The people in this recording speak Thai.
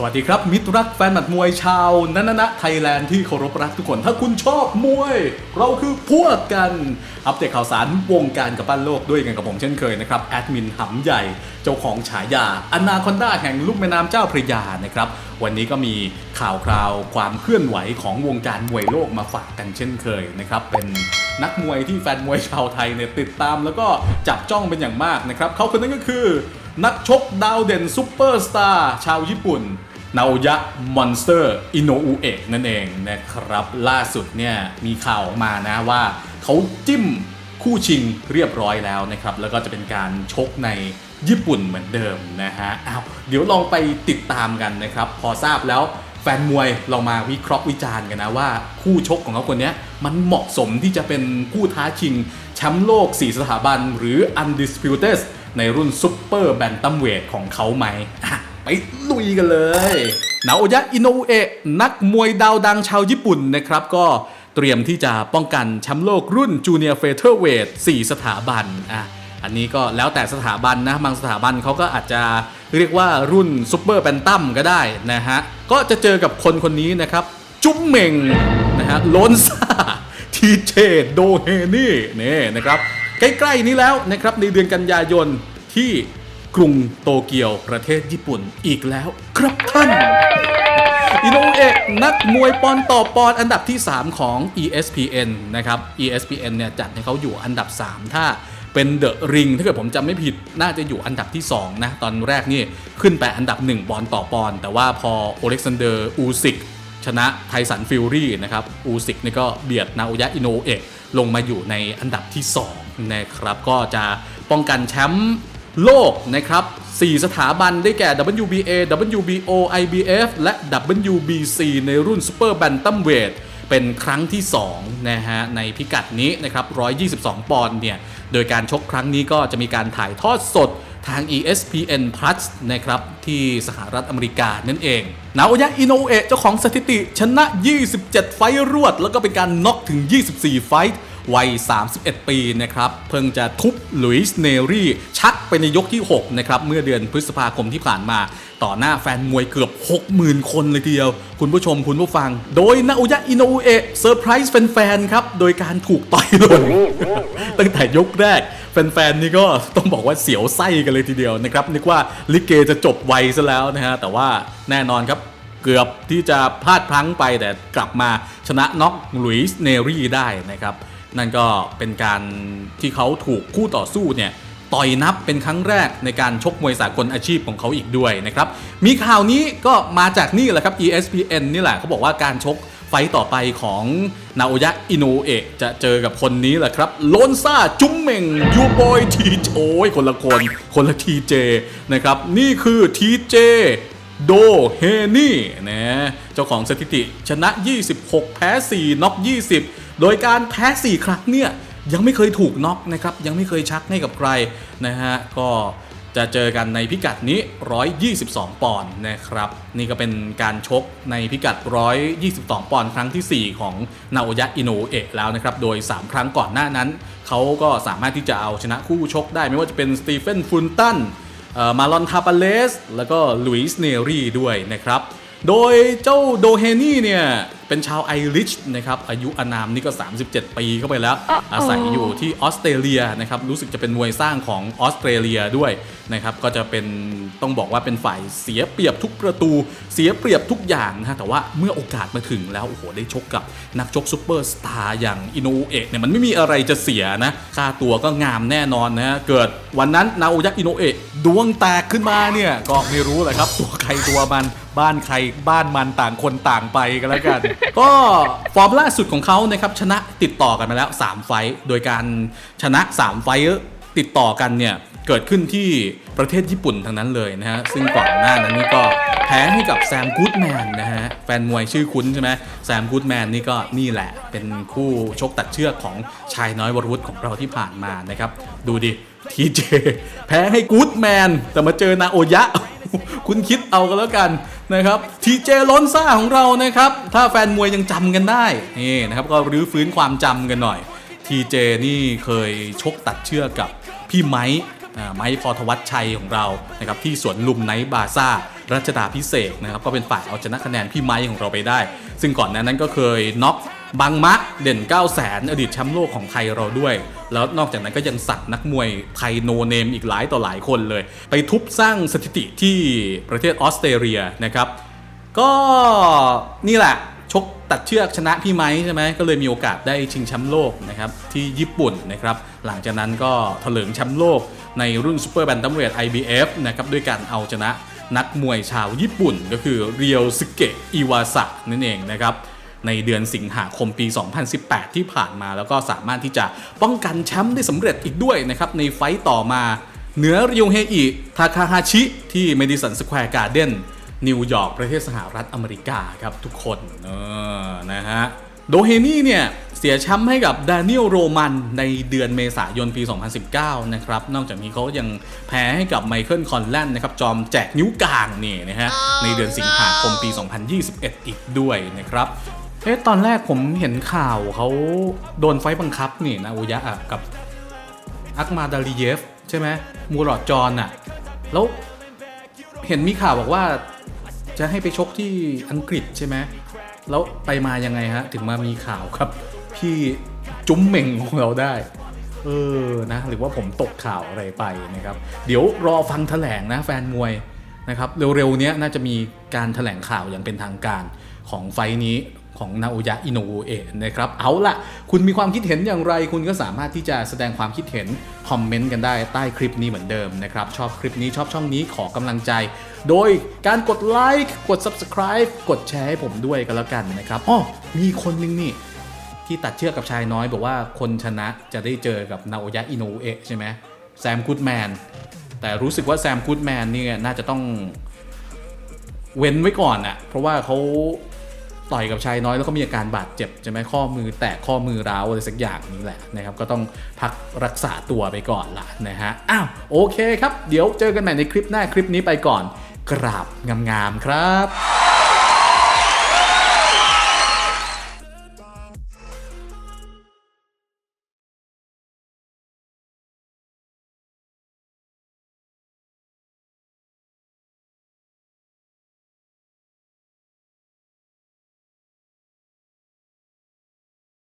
สวัสดีครับ มิตรรักแฟนหมัดมวยชาวนันนะไทยแลนด์ที่เคารพรักทุกคน ถ้าคุณชอบมวย เราคือพวกกัน อัปเดตข่าวสารวงการกับบ้านโลกด้วยกันกับผมเช่นเคยนะครับ แอดมินหำใหญ่เจ้าของฉายาอนาคอนด้าแห่งลุ่มแม่น้ำเจ้าพระยานะครับ วันนี้ก็มีข่าวคราวความเคลื่อนไหวของวงการมวยโลกมาฝากกันเช่นเคยนะครับเป็นนักมวยที่แฟนมวยชาวไทยเนี่ยติดตาม แล้วก็จับจ้องเป็นอย่างมากนะครับเขาคนนั้นก็คือ นักชกดาวเด่นซูเปอร์สตาร์ชาวญี่ปุ่น นาโอยะมอนสเตอร์อินโนอุเอะนั่นเองนะครับ ล่าสุดเนี่ยมีข่าวออกมานะว่าเขาจิ้มคู่ชิงเรียบร้อยแล้วนะครับ แล้วก็จะเป็นการชกในญี่ปุ่นเหมือนเดิมนะฮะอ้าวเดี๋ยวลองไปติดตามกันนะครับ พอทราบแล้วแฟนมวยเรามาวิเคราะห์วิจารณ์กันนะว่า คู่ชกของเขาคนนี้มันเหมาะสมที่จะเป็นผู้ท้าชิงแชมป์โลก 4 สถาบันหรือ Undisputed ในรุ่นซุปเปอร์แบนตัมเวทของเขาไหม ไปลุยกันเลยนาโอยะอินโนอุเอะนักมวยดาวดังชาวญี่ปุ่นนะครับ ก็เตรียมที่จะป้องกันแชมป์โลกรุ่นจูเนียร์เฟเธอร์เวท4สถาบันอะอันนี้ก็แล้วแต่สถาบันนะบางสถาบันเขาก็อาจจะเรียกว่ารุ่นซุปเปอร์แบนตัมก็ได้นะฮะ ก็จะเจอกับคนคนนี้นะครับ จุ๊มเม่งนะฮะโลนซาทีเจโดเฮนี่นี่นะครับ ใกล้ๆนี้แล้วนะครับในเดือนกันยายนที่ กรุงโตเกียวประเทศญี่ปุ่นอีกแล้วครับท่านอินโนเอะนักมวยปอนต่อปอนอันดับที่ 3 ของ ESPN นะครับ ESPN เนี่ยจัดให้เขาอยู่อันดับ 3 ถ้าเป็นเดอะริงถ้าเกิดผมจำไม่ผิดน่าจะอยู่อันดับที่ 2 นะ ตอนแรกนี่ขึ้นไปอันดับ1ปอนต่อปอน แต่ว่าพอโอเล็กซานเดอร์อูซิก ชนะไทสันฟิลรี่นะครับ อูซิกนี่ก็เบียดนาโอยะอินโนเอะลงมาอยู่ในอันดับที่ 2 นะครับ ก็จะป้องกันแชมป์ โลกนะครับ 4 สถาบันได้แก่ WBA WBO IBF และ WBC ในรุ่น Super Bantamweight เป็นครั้งที่ 2 นะฮะ ในพิกัดนี้นะครับ 122 ปอนด์เนี่ย โดยการชกครั้งนี้ก็จะมีการถ่ายทอดสดทาง ESPN Plus นะครับ ที่สหรัฐอเมริกานั่นเอง นาโอยะอินโนเอะเจ้าของสถิติชนะ 27 ไฟต์รวด แล้วก็เป็นการน็อกถึง 24 ไฟต์ วัย 31 ปีนะครับ เพิ่งจะทุบลุยส์เนรี่ชักไปในยกที่ 6 นะครับ เมื่อเดือนพฤษภาคมที่ผ่านมา ต่อหน้าแฟนมวยเกือบ 60,000 คนเลยทีเดียว คุณผู้ชมคุณผู้ฟัง โดยนาโอยะอินโนเอะเซอร์ไพรส์แฟนๆครับ โดยการถูกต่อยลงตั้งแต่ยกแรก แฟนๆนี่ก็ต้องบอกว่าเสียวไส้กันเลยทีเดียวนะครับนึกว่าลิเกจะจบไวซะแล้วนะฮะแต่ว่าแน่นอนครับเกือบที่จะพลาดพลั้งไปแต่กลับมาชนะน็อกลุยส์เนรี่ได้นะครับ นั่นก็เป็นการที่เขาถูกคู่ต่อสู้เนี่ยต่อยนับเป็นครั้งแรกในการชกมวยสากลอาชีพของเขาอีกด้วยนะครับ มีข่าวนี้ก็มาจากนี่แหละครับ ESPN นี่แหละเขาบอกว่าการชกไฟต์ต่อไปของนาโอยะอิโนเอะจะเจอกับคนนี้แหละครับโลนซ่าจุ้มเม่งยูบอยทีโอ้ยคนละคนคนละทีเจนะครับ นี่คือทีเจโดเฮนี่นะเจ้าของสถิติชนะ 26 แพ้ 4น็อก20 โดยการแพ้ 4 ครั้งเนี่ยยังไม่เคยถูกน็อกนะครับยังไม่เคยชักให้กับใครนะฮะก็จะเจอกันในพิกัดนี้ 122 ปอนด์นะครับ นี่ก็เป็นการชกในพิกัด 122 ปอนด์ครั้งทีสี่ 4 ของนาโอยะอิโนเอะแล้วนะครับ โดย 3 ครั้งก่อนหน้านั้น เขาก็สามารถที่จะเอาชนะคู่ชกได้ไม่ว่าจะเป็นสตีเฟนฟุนตันมาลอนทาปาเลส แล้วก็ลุยส์เนรี่ด้วยนะครับ โดยเจ้าโดเฮนี่เนี่ย เป็นชาวไอริชนะครับอายุอานามนี่ก็ 37 ปีเข้าไปแล้ว อาศัยอยู่ที่ออสเตรเลียนะครับรู้สึกจะเป็นมวยสร้างของออสเตรเลียด้วยนะครับก็จะเป็นต้องบอกว่าเป็นฝ่ายเสียเปรียบทุกประตู เสียเปรียบทุกอย่างนะฮะแต่ว่าเมื่อโอกาสมาถึงแล้วโอ้โหได้ชกกับนักชกซูเปอร์สตาร์อย่างอินโนเอะเนี่ยมันไม่มีอะไรจะเสียนะค่าตัวก็งามแน่นอนนะฮะเกิดวันนั้นนาโอยักอินโนเอะดวงแตกขึ้นมาเนี่ยก็ไม่รู้แหละครับตัวใครตัวมันบ้านใครบ้านมันต่างคนต่างไปกันแล้วกันก็ฟอร์มล่าสุดของเขานะครับชนะติดต่อกันมาแล้ว 3 ไฟโดยการชนะ 3 ไฟต์ติดต่อกันเนี่ยเกิดขึ้นที่ประเทศญี่ปุ่นทั้งนั้นเลยนะฮะ ซึ่งก่อนหน้านั้นนี่ก็แพ้ให้กับแซมกูดแมนนะฮะ แฟนมวยชื่อคุ้นใช่ไหมแซมกูดแมนนี่ก็นี่แหละ เป็นคู่ชกตัดเชือกของชายน้อยวรวุฒิของเราที่ผ่านมานะครับ ดูดิทีเจแพ้ให้กูดแมนแต่มาเจอนาโอยะ คุณคิดเอากันแล้วกัน นะครับทีเจลอนซ่าของเรานะครับถ้าแฟนมวยยังจำกันได้นี่นะครับก็รื้อฟื้นความจำกันหน่อยทีเจนี่เคยชกตัดเชือกกับพี่ไม้ไม้พอทวัชชัยของเรานะครับที่สวนลุมไนท์บาซ่ารัชดาพิเศษนะครับก็เป็นฝ่ายเอาชนะคะแนนพี่ไม้ของเราไปได้ ซึ่งก่อนหน้านั้นก็เคยน็อก บังมะเด่น 9 0 0แสนอดีตแชมป์โลกของไทยเราด้วย แล้วนอกจากนั้นก็ยังสักนักมวยไทยโนเนมอีกหลายต่อหลายคนเลย ไปทุบสร้างสถิติที่ประเทศออสเตรเลียนะครับ ก็นี่แหละชกตัดเชือกชนะพี่ไม้ใช่ไหมก็เลยมีโอกาสได้ชิงแชมป์โลกนะครับที่ญี่ปุ่นนะครับหลังจากนั้นก็เถลิงแชมป์โลกในรุ่นซูเปอร์แบนตัมเวท IBF นะครับด้วยการเอาชนะนักมวยชาวญี่ปุ่นก็คือเรียวซึเกะอิวาสะนั่นเองนะครับ ในเดือนสิงหาคมปี 2018 ที่ผ่านมา แล้วก็สามารถที่จะป้องกันแชมป์ได้สำเร็จอีกด้วยนะครับในไฟต์ต่อมาเหนือริวเฮอิทาคาฮาชิ ที่เมดิสันสแควร์การ์เดนนิวยอร์กประเทศสหรัฐอเมริกาครับทุกคนเออนะฮะโดเฮนี่เนี่ยเสียแชมป์ให้กับดานิเอลโรมันในเดือนเมษายนปี 2019 นะครับ นอกจากนี้เขายังแพ้ให้กับไมเคิลคอนแลนนะครับ จอมแจกนิ้วกลางนี่นะฮะในเดือนสิงหาคมปี 2021 อีกด้วยนะครับ เอ๊ะตอนแรกผมเห็นข่าวเขาโดนไฟบังคับนี่นะอุยะอะกับอักมาดาลีเยฟ ใช่ไหมมูรอดจอนอะแล้วเห็นมีข่าวบอกว่าจะให้ไปชกที่อังกฤษใช่ไหมแล้วไปมายังไงฮะ ถึงมามีข่าวครับ พี่จุ้มเหม่งของเราได้ เออนะ หรือว่าผมตกข่าวอะไรไปนะครับ เดี๋ยวรอฟังแถลงนะแฟนมวยนะครับ เร็วๆนี้น่าจะมีการแถลงข่าวอย่างเป็นทางการของไฟนี้ ของนาโอยะอินโนเอะนะครับเอาละคุณมีความคิดเห็นอย่างไร คุณก็สามารถที่จะแสดงความคิดเห็น คอมเมนต์กันได้ใต้คลิปนี้เหมือนเดิมนะครับ ชอบคลิปนี้ชอบช่องนี้ขอกำลังใจ โดยการกดไลค์กด subscribe กดแชร์ให้ผมด้วยกันแล้วกันนะครับอ้อมีคนนึงนี่ที่ตัดเชือกกับชายน้อย บอกว่าคนชนะจะได้เจอกับนาโอยะอินโนเอะใช่ไหมแซมกูดแมนแต่รู้สึกว่าแซมกูดแมนเนี่ยน่าจะต้องเว้นไว้ก่อนอะเพราะว่าเขา ต่อยกับชายน้อยแล้วก็มีอาการบาดเจ็บใช่ไหมข้อมือแตกข้อมือร้าวอะไรสักอย่างนี้แหละนะครับก็ต้องพักรักษาตัวไปก่อนละนะฮะอ้าวโอเคครับ เดี๋ยวเจอกันใหม่ในคลิปหน้าคลิปนี้ไปก่อน กราบงามๆครับ